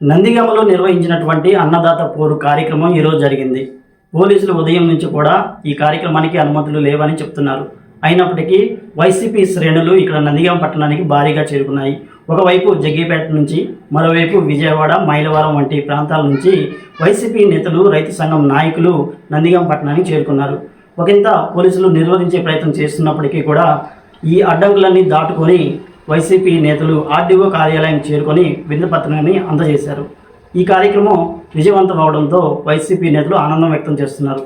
నందిగామలో నిర్వహించినటువంటి అన్నదాత పోరు కార్యక్రమం ఈరోజు జరిగింది. పోలీసులు ఉదయం నుంచి కూడా ఈ కార్యక్రమానికి అనుమతులు లేవని చెప్తున్నారు. అయినప్పటికీ వైసీపీ శ్రేణులు ఇక్కడ నందిగామ పట్టణానికి భారీగా చేరుకున్నాయి. ఒకవైపు జగ్గిపేట నుంచి మరోవైపు విజయవాడ మైలవరం వంటి ప్రాంతాల నుంచి వైసీపీ నేతలు రైతు సంఘం నాయకులు నందిగామ పట్టణానికి చేరుకున్నారు. ఒకంత పోలీసులు నిర్వహించే ప్రయత్నం చేస్తున్నప్పటికీ కూడా ఈ అడ్డంకులన్నీ దాటుకొని వైసీపీ నేతలు ఆర్డీఓ కార్యాలయం చేరుకొని వినతిపత్రాన్ని అందజేశారు. ఈ కార్యక్రమం విజయవంతం అవడంతో వైసీపీ నేతలు ఆనందం వ్యక్తం చేస్తున్నారు.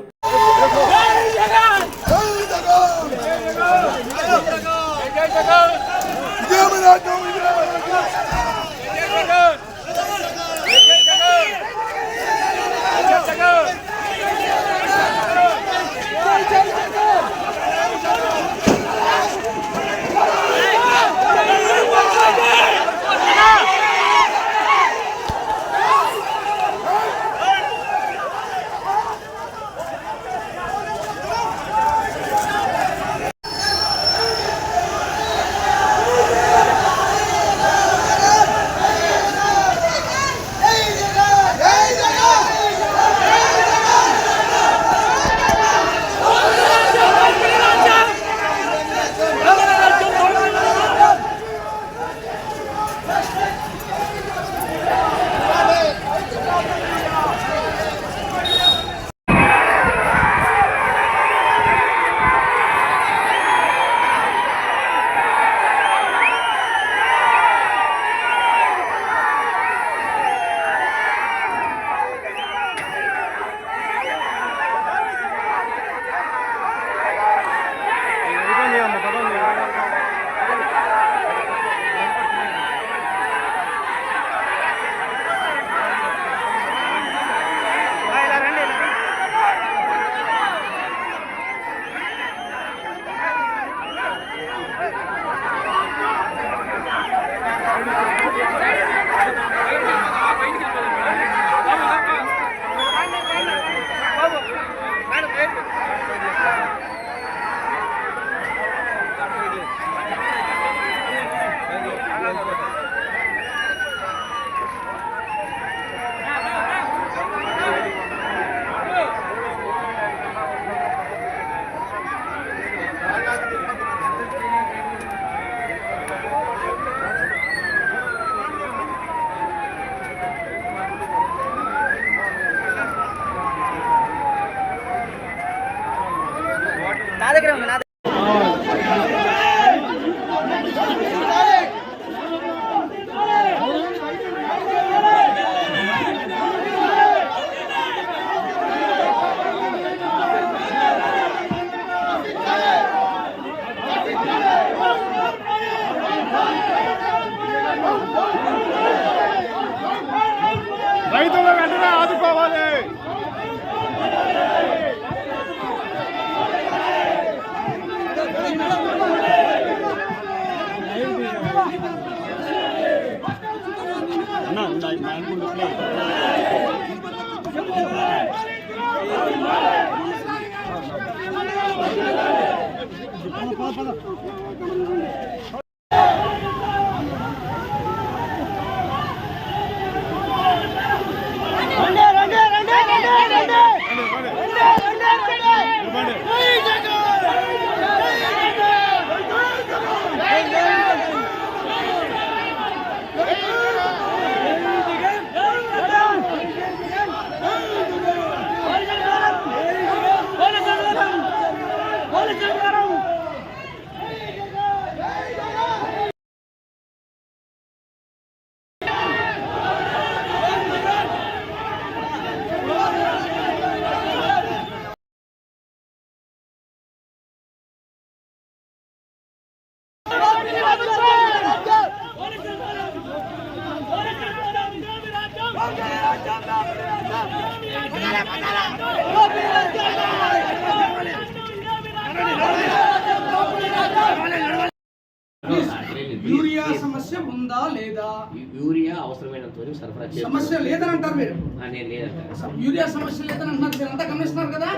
యూరియా సమస్య లేదని అంటున్నారు మీరు అంతా గమనిస్తున్నారు కదా.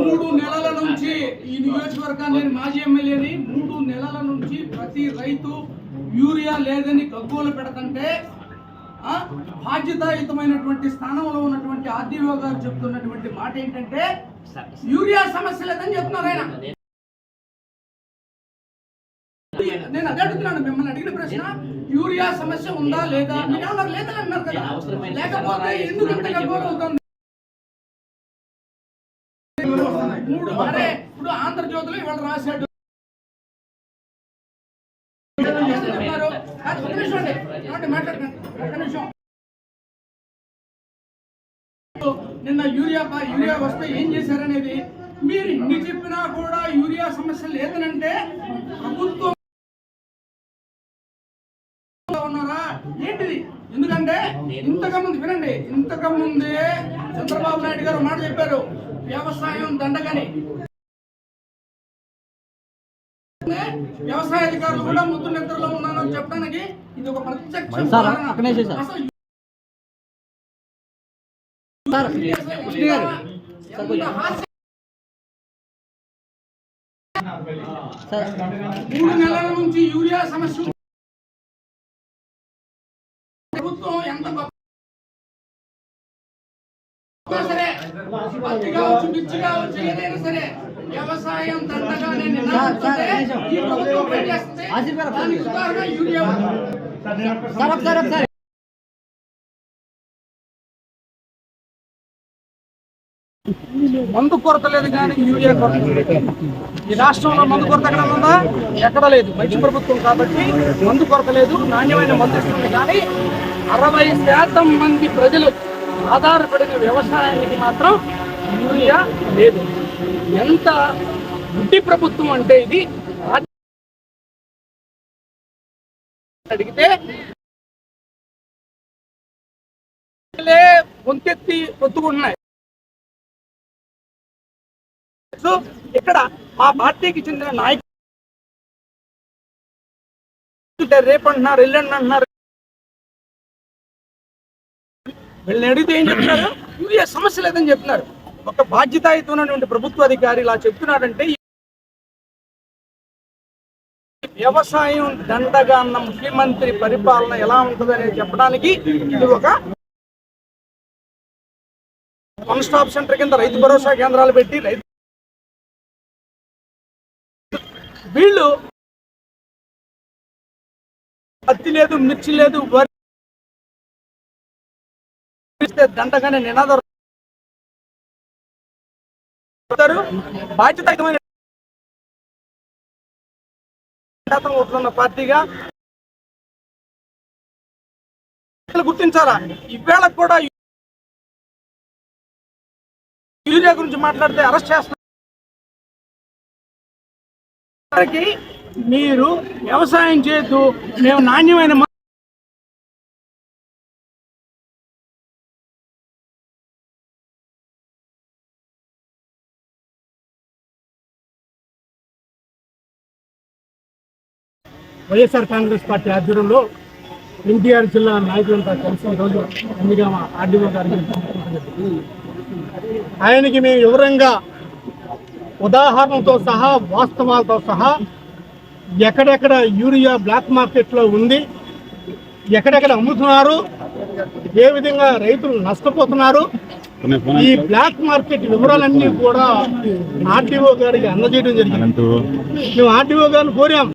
మూడు నెలల నుంచి ఈ నియోజకవర్గాన్ని నేను మాజీ ఎమ్మెల్యేని మూడు నెలల నుంచి ప్రతి రైతు యూరియా లేదని గగ్గోలు పెడతంటే ఆ, బాధ్యతాయుతమైనటువంటి స్థానంలో ఉన్నటువంటి ఆర్డీఓ గారు చెప్తున్నటువంటి మాట ఏంటంటే యూరియా సమస్య లేదని చెప్తున్నారు ఆయన. నేను అదే అడుగుతున్నాను మిమ్మల్ని అడిగిన ప్రశ్న యూరియా సమస్య ఉందా లేదా? మీరు అన్నారు లేదని అన్నారు కదా. లేకపోతే ఎందుకు ఇంత అవుతుంది మూడు అరే ఇప్పుడు ఆంధ్రజ్యోతిలో ఇవాళ రాశాడు. నిన్న యూరియా యూరియా వస్తే ఏం చేశారనేది? మీరు ఇన్ని చెప్పినా కూడా యూరియా సమస్య లేదనంటే ప్రభుత్వం ఏంటిది? ఎందుకంటే ఇంతకుముందు వినండి ఇంతకుముందే చంద్రబాబు నాయుడు గారు మాట చెప్పారు వ్యవసాయం దండగని వ్యవసాయ అధికారులు కూడా ముద్దు నిద్రలో ఉన్నానని చెప్పడానికి ఇది ఒక ప్రత్యక్ష. మూడు నెలల నుంచి యూరియా సమస్య ఉంది. ప్రభుత్వం ఎంత గొప్ప సరే పత్తి కావచ్చు మిర్చి కావచ్చు ఏదైనా సరే వ్యవసాయం దండగానే నినాదిస్తుంటే ఈ ప్రభుత్వం పనిచేస్తుంది దానికి ఉదాహరణ యూరియా మందు కొరత లేదు కానీ యూరియా కొరత. ఈ రాష్ట్రంలో మందు కొరత ఎక్కడ ఉందా? ఎక్కడ లేదు. మంచి ప్రభుత్వం కాబట్టి మందు కొరత లేదు నాణ్యమైన మందు ఇస్తుంది కానీ అరవై శాతం మంది ప్రజలు ఆధారపడిన వ్యవసాయానికి మాత్రం యూరియా లేదు. ఎంత గుడ్డి ప్రభుత్వం అంటే ఇది? అడిగితే గొంతెత్తి ఒత్తుకుంటున్నాయి సో ఇక్కడ మా పార్టీకి చెందిన నాయకులు రేపు అంటున్నారు ఎల్లుండి అంటున్నారు. వీళ్ళని అడిగితే ఏం చెప్తున్నారు? యూరియా సమస్య లేదని చెప్తున్నారు. ఒక బాధ్యతాయుతమైనటువంటి ప్రభుత్వ అధికారి ఇలా చెప్తున్నాడంటే వ్యవసాయం దండగా అన్న ముఖ్యమంత్రి పరిపాలన ఎలా ఉంటుందని చెప్పడానికి ఇది ఒక వన్ స్టాప్ సెంటర్ కింద రైతు భరోసా కేంద్రాలు పెట్టి రైతు వీళ్ళు పత్తి లేదు మిర్చి లేదు వరి దండగానే నినాదం బాధ్యతయుతమైన శాతం అవుతున్న పార్టీగా ప్రజలు గుర్తించాలా? ఈవేళ కూడా యూరియా గురించి మాట్లాడితే అరెస్ట్ చేస్తున్నారు. మీరు వ్యవసాయం చేస్తూ మేము నాణ్యమైన వైఎస్ఆర్ కాంగ్రెస్ పార్టీ ఆధ్వర్యంలో ఎన్టీఆర్ జిల్లా నాయకులంతా కలిసి ఈరోజు నందిగామ ఆర్డీఓ గారికి ఆయనకి మేము వివరంగా ఉదాహరణతో సహా వాస్తవాలతో సహా ఎక్కడెక్కడ యూరియా బ్లాక్ మార్కెట్లో ఉంది ఎక్కడెక్కడ అమ్ముతున్నారు ఏ విధంగా రైతులు నష్టపోతున్నారు ఈ బ్లాక్ మార్కెట్ వివరాలన్నీ కూడా ఆర్డీఓ గారికి అందజేయడం జరిగింది. మేము ఆర్డీఓ గారిని కోరాం.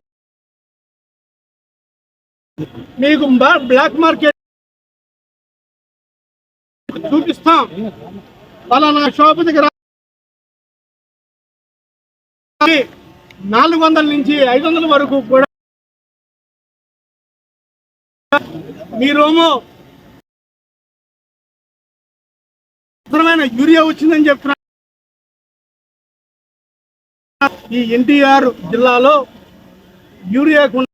మీకు బ్లాక్ మార్కెట్ చూపిస్తాం. పలానా షాపు దగ్గర నాలుగు వందల నుంచి ఐదు వందల వరకు కూడా మీరేమో అవసరమైన యూరియా వచ్చిందని చెప్తున్నా ఈ ఎన్టీఆర్ జిల్లాలో యూరియాకు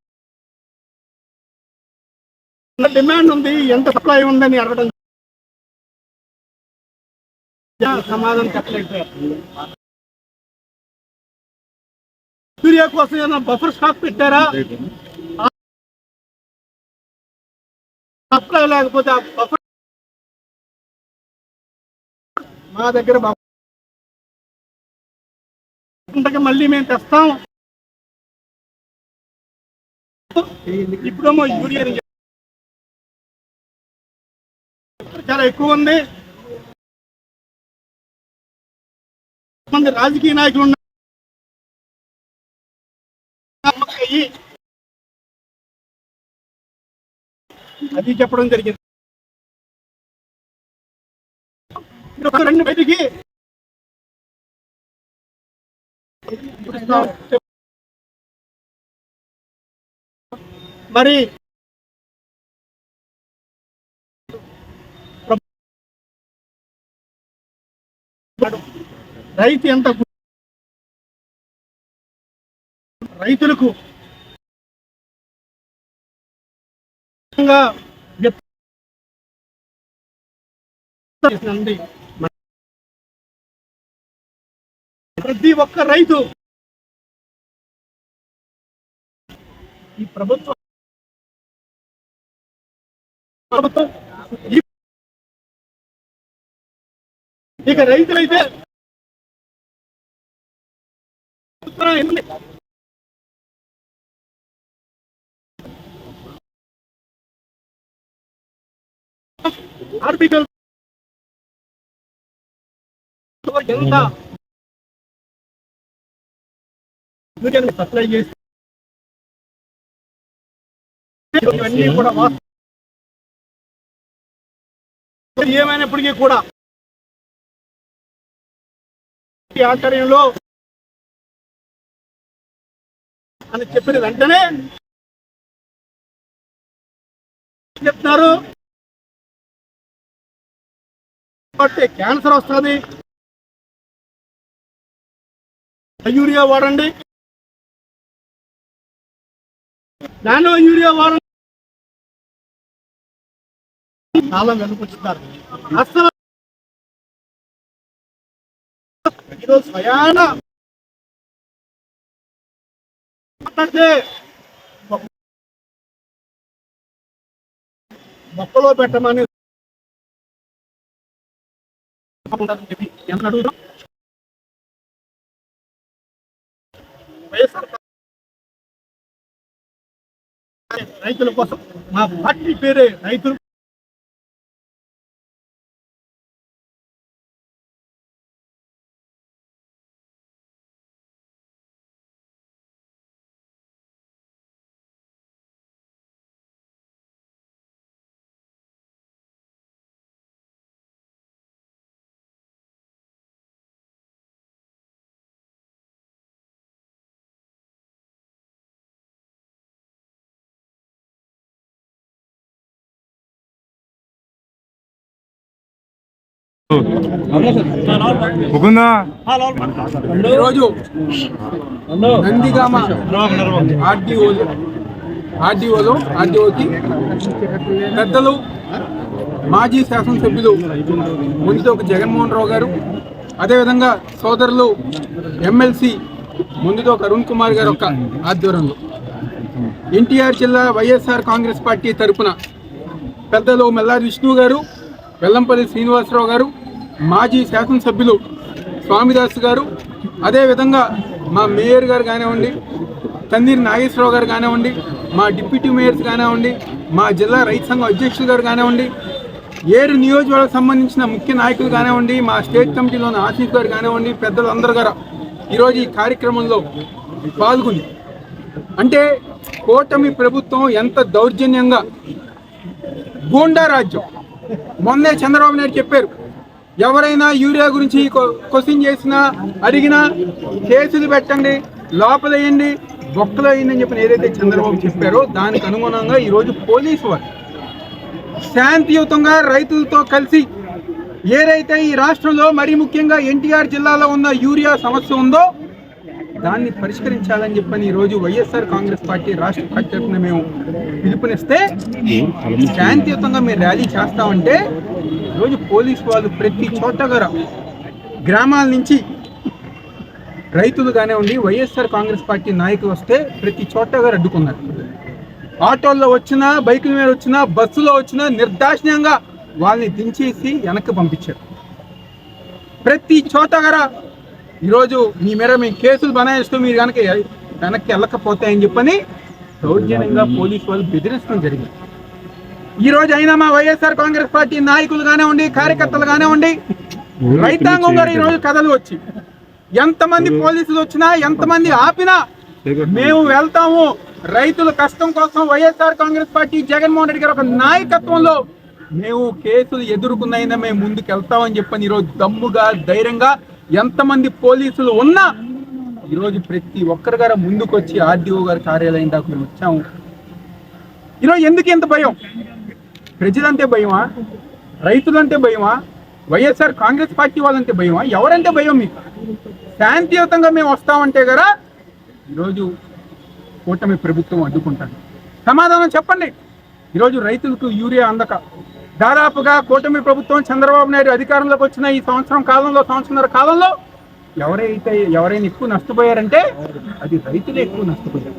డిమాండ్ ఉంది ఎంత సప్లై ఉందని అడగడం సమాధానం చెప్పలేదు యూరియా కోసం ఏమైనా బఫర్ స్టాక్ పెట్టారా? సప్లై లేకపోతే బఫర్ మా దగ్గర మళ్ళీ మేము తెస్తాం. ఇప్పుడేమో యూరియా చాలా ఎక్కువ ఉంది. మంది రాజకీయ నాయకులు ఉన్నారు. అది చెప్పడం జరిగింది. రెండు బయటికి మరి రైతు ఎంత రైతులకు ప్రతి ఒక్క రైతు ఈ ప్రభుత్వం ప్రభుత్వం ఇక రైతులైతే ఎన్ని- ఆర్టికల్ ఎంత ఎందుకంటే సప్లై చేసి ఇవన్నీ కూడా వాస్తవం. ఏమైనప్పటికీ కూడా ఆధ్వర్యంలో అని చెప్పిన వెంటనే చెప్తున్నారు. కాబట్టి క్యాన్సర్ వస్తుంది. యూరియా వాడండి. నానో యూరియా వాడండి. కాలం వెనుకొచ్చుతారు అసలు ఏదో స్వయాన మొక్కలో పెట్టమని చెప్పి ఎంత అడుగుతాం రైతుల కోసం మా పార్టీ పేరే రైతులు ముకుందా? ఈరోజు నందిగామ ఆర్డీఓలు ఆర్డీఓలో ఆర్డీఓకి పెద్దలు మాజీ శాసనసభ్యులు ముందుతోక జగన్మోహన్ రావు గారు అదేవిధంగా సోదరులు ఎమ్మెల్సీ ఒక అరుణ్ కుమార్ గారు యొక్క ఆధ్వర్యంలో. ఎన్టీఆర్ జిల్లా వైఎస్ఆర్ కాంగ్రెస్ పార్టీ తరపున పెద్దలు మెల్లారి విష్ణు గారు వెల్లంపల్లి శ్రీనివాసరావు గారు మాజీ శాసనసభ్యులు స్వామిదాస్ గారు అదేవిధంగా మా మేయర్ గారు కానివ్వండి తందీర్ నాగేశ్వరరావు గారు కానివ్వండి మా డిప్యూటీ మేయర్స్ కానివ్వండి మా జిల్లా రైతు సంఘం అధ్యక్షులు గారు కానివ్వండి ఏరు నియోజకవర్గం సంబంధించిన ముఖ్య నాయకులు కానివ్వండి మా స్టేట్ కమిటీలోని ఆశీఫ్ గారు కానివ్వండి పెద్దలందరూ గారు ఈరోజు ఈ కార్యక్రమంలో పాల్గొని అంటే కూటమి ప్రభుత్వం ఎంత దౌర్జన్యంగా గూండా రాజ్యం. మొన్నే చంద్రబాబు నాయుడు చెప్పారు ఎవరైనా యూరియా గురించి క్వశ్చన్ చేసినా అడిగినా కేసులు పెట్టండి లోపలేయండి బొక్కలు వేయండి అని చెప్పిన ఏదైతే చంద్రబాబు చెప్పారో దానికి అనుగుణంగా ఈరోజు పోలీసు వారు శాంతియుతంగా రైతులతో కలిసి ఏదైతే ఈ రాష్ట్రంలో మరీ ముఖ్యంగా ఎన్టీఆర్ జిల్లాలో ఉన్న యూరియా సమస్య ఉందో దాన్ని పరిష్కరించాలని చెప్పని ఈరోజు వైఎస్ఆర్ కాంగ్రెస్ పార్టీ రాష్ట్ర పార్టీ మేము పిలుపునిస్తే శాంతియుతంగా మేము ర్యాలీ చేస్తామంటే ఈరోజు పోలీసు వాళ్ళు ప్రతి చోట కూడా గ్రామాల నుంచి రైతులు కానివ్వండి వైఎస్ఆర్ కాంగ్రెస్ పార్టీ నాయకులు వస్తే ప్రతి చోట గారు అడ్డుకున్నారు. ఆటోల్లో వచ్చినా బైకుల మీద వచ్చినా బస్సులో వచ్చినా నిర్దాక్షిణ్యంగా వాళ్ళని దించేసి వెనక్కి పంపించారు. ప్రతి చోట కూడా ఈరోజు మీ మీద మేము కేసులు బనాయిస్తూ మీరు కనుక వెనక్కి వెళ్ళకపోతాయని చెప్పని దౌర్జన్యంగా పోలీసు వాళ్ళు బెదిరించడం జరిగింది. ఈ రోజు అయినా మా వైఎస్ఆర్ కాంగ్రెస్ పార్టీ నాయకులు కానివ్వండి కార్యకర్తలు కానివ్వండి రైతాంగం గారు ఈ రోజు కథలు వచ్చి ఎంతమంది పోలీసులు వచ్చినా ఎంతమంది ఆపినా మేము వెళ్తాము. రైతుల కష్టం కోసం వైఎస్ఆర్ కాంగ్రెస్ పార్టీ జగన్మోహన్ రెడ్డి గారి ఒక నాయకత్వంలో మేము కేసులు ఎదుర్కొన్నైనా మేము ముందుకు వెళ్తామని చెప్పని ఈరోజు దమ్ముగా ధైర్యంగా ఎంతమంది పోలీసులు ఉన్నా ఈరోజు ప్రతి ఒక్కరి గారు ముందుకు వచ్చి ఆర్డీఓ గారి కార్యాలయం దాకా మేము వచ్చాము. ఈరోజు ఎందుకు ఇంత భయం? ప్రజలంటే భయమా? రైతులంటే భయమా? వైఎస్ఆర్ కాంగ్రెస్ పార్టీ వాళ్ళంటే భయమా? ఎవరంటే భయం మీకు? శాంతియుతంగా మేము వస్తామంటే కదా ఈరోజు కూటమి ప్రభుత్వం అడ్డుకుంటాను సమాధానం చెప్పండి. ఈరోజు రైతులకు యూరియా అందక. దాదాపుగా కూటమి ప్రభుత్వం చంద్రబాబు నాయుడు అధికారంలోకి వచ్చిన ఈ సంవత్సరం కాలంలో సంవత్సరంన్నర కాలంలో ఎవరైతే ఎవరైనా ఎక్కువ నష్టపోయారంటే అది రైతులే ఎక్కువ నష్టపోయారు.